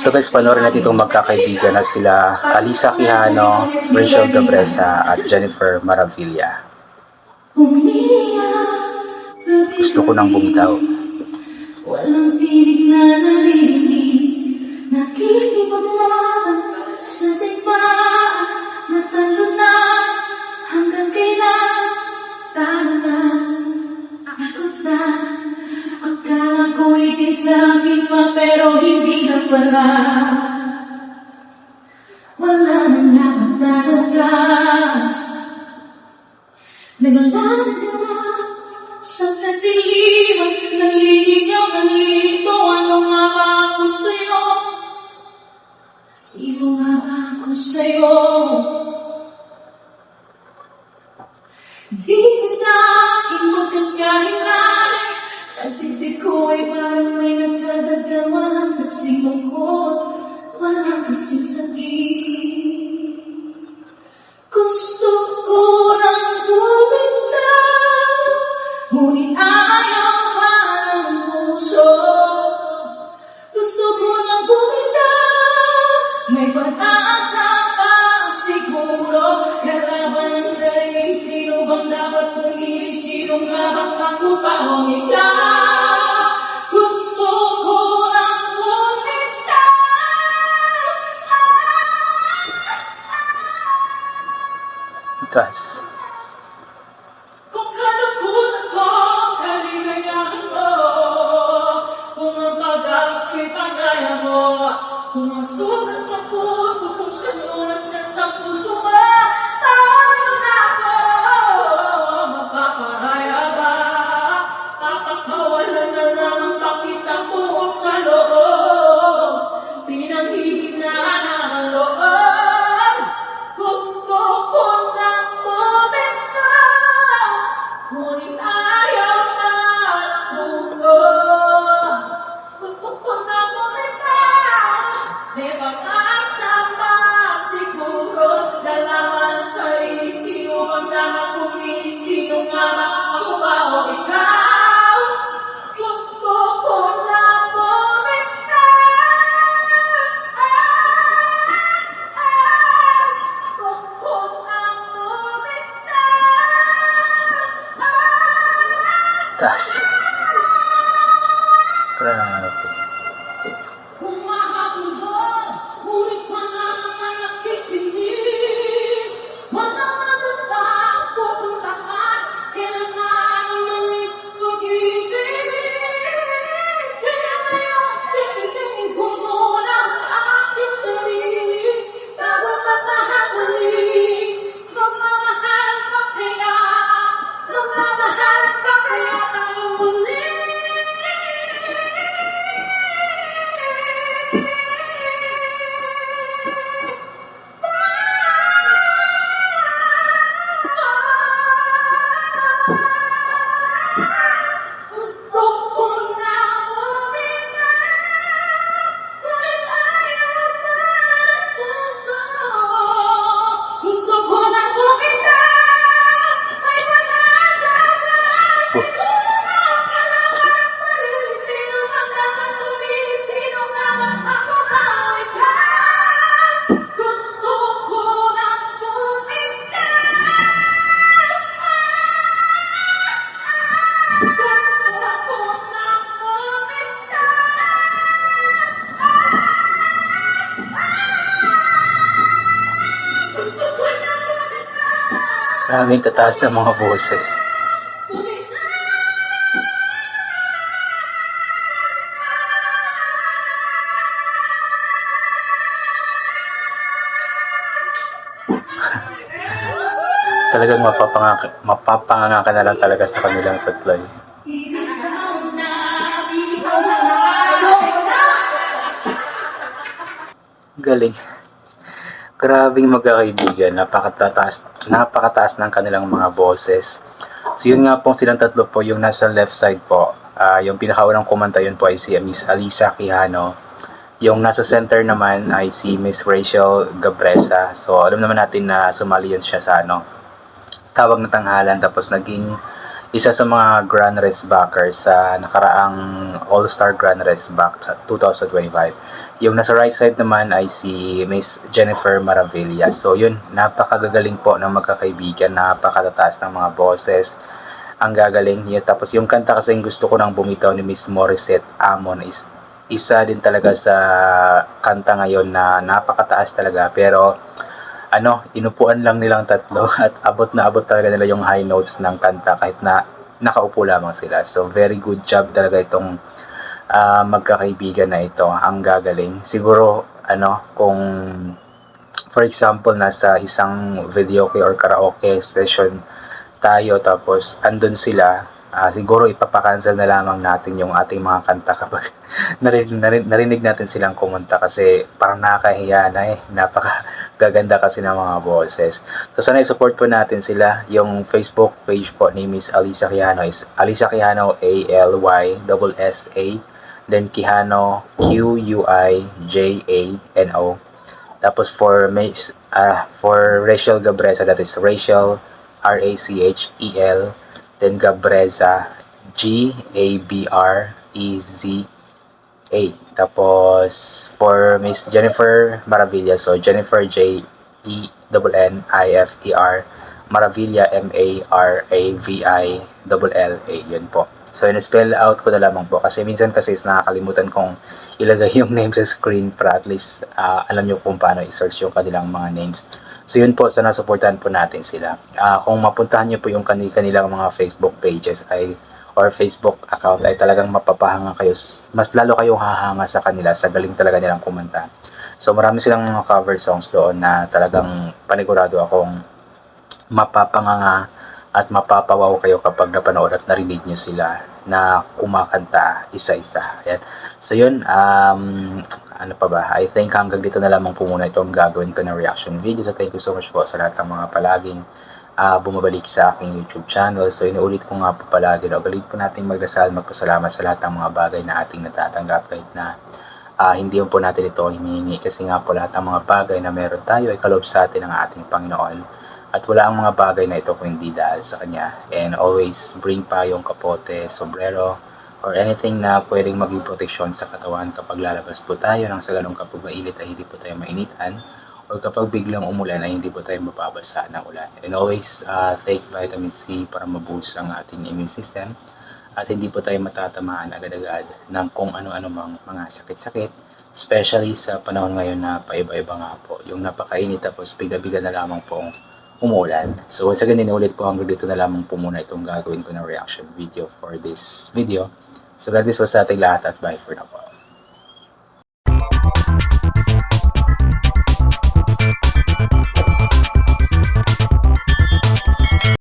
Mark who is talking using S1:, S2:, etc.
S1: So guys, panoorin natin itong magkakaibigan na sila Alisa Quijano, Rachel Gabresa at Jennifer Maravilla. Gusto ko nang bumitaw.
S2: Walang tinig na narinig na pala Wala na naman talaga Naglalaro sa kadiliman Naliligaw, nalilito Ano nga ba ako sa'yo? Sino nga ba ako sa'yo? Dito sa aking magkakahilan Sa titik ko ay parang may nagkadagal Walang kasing lungkot Walang kasing sakit
S1: Taas.
S2: Kung kalukulan ko, kaligayahan Sino
S1: Maraming tataas ng mga boses. Talagang mapapangaka, mapapanganga ka na lang talaga sa kanilang
S2: na, na
S1: Galing. Grabing magkakaibigan, napakataas, napakataas ng kanilang mga boses. So yun nga po silang tatlo po, yung nasa left side po, ah, yung pinakaunang kumanta yun po ay si Miss Alisa Quijano. Yung nasa center naman ay si Miss Rachel Gabresa. So alam naman natin na sumali yun siya sa ano, tawag na tanghalan tapos naging isa sa mga Grand Race backers sa nakaraang All-Star Grand Race back sa 2025. Yung nasa right side naman ay si Miss Jennifer Maravilla. So yun, napakagagaling po ng magkakaibigan, napakatataas ng mga boses. Ang gagaling niya. Tapos yung kanta kasi gusto ko nang bumitaw ni Miss Morissette Amon is isa din talaga sa kanta ngayon na napakataas talaga pero ano, inupuan lang nilang tatlo at abot na abot talaga nila yung high notes ng kanta kahit na nakaupo lamang sila. So very good job talaga itong ah, magkakaibigan na ito. Ang gagaling. Siguro ano, kung for example nasa isang video or karaoke session tayo tapos andun sila ah, siguro ipapakancel na lamang natin yung ating mga kanta kapag narinig, narinig, narinig natin silang kumanta kasi parang nakakahiya na eh napaka gaganda kasi ng mga boses so sana i-support po natin sila yung Facebook page po ni Miss Alisa Quijano is Alisa Quijano A-L-Y-S-S-A then Quijano Q-U-I-J-A-N-O tapos for ah for Rachel Gabreza that is Rachel R-A-C-H-E-L then Gabreza G-A-B-R-E-Z-A tapos for Miss Jennifer Maravilla so Jennifer J E N I F E R Maravilla M A R A V I L L A yun po so in-spell out ko na lamang po kasi minsan kasi nakakalimutan kong ilagay yung name sa screen para at least ah, alam nyo kung paano i-search yung kanilang mga names So yun po, sana supportahan po natin sila. Ah, kung mapuntahan nyo po yung kanil kanilang mga Facebook pages ay or Facebook account ay talagang mapapahanga kayo. Mas lalo kayong hahanga sa kanila sa galing talaga nilang kumanta. So marami silang mga cover songs doon na talagang panigurado akong mapapanganga at mapapawaw kayo kapag napanood at narinig nyo sila na kumakanta isa-isa. Ayan. So yun, um, ano pa ba? I think hanggang dito na lamang po muna itong gagawin ko na reaction video. So thank you so much po sa lahat ng mga palaging ah, bumabalik sa aking YouTube channel. So inuulit ko nga po palagi na ugalit po nating magdasal, magpasalamat sa lahat ng mga bagay na ating natatanggap kahit na ah, hindi po natin ito hinihingi kasi nga po lahat ng mga bagay na meron tayo ay kalob sa atin ng ating Panginoon. At wala ang mga bagay na ito kung hindi dahil sa Kanya. And always bring pa yung kapote, sombrero, or anything na pwedeng maging proteksyon sa katawan kapag lalabas po tayo nang sa ganun kapag mainit ay hindi po tayo mainitan or kapag biglang umulan ay hindi po tayo mababasa ng ulan. And always uh, take vitamin C para maboost ang ating immune system at hindi po tayo matatamaan agad-agad ng kung ano-ano mang mga sakit-sakit especially sa panahon ngayon na paiba-iba nga po yung napakainit tapos bigla-bigla na lamang pong umuulan. So once again, inulit ko hanggang dito na lamang po muna itong gagawin ko na reaction video for this video. So God bless po sa ating lahat at bye for now po.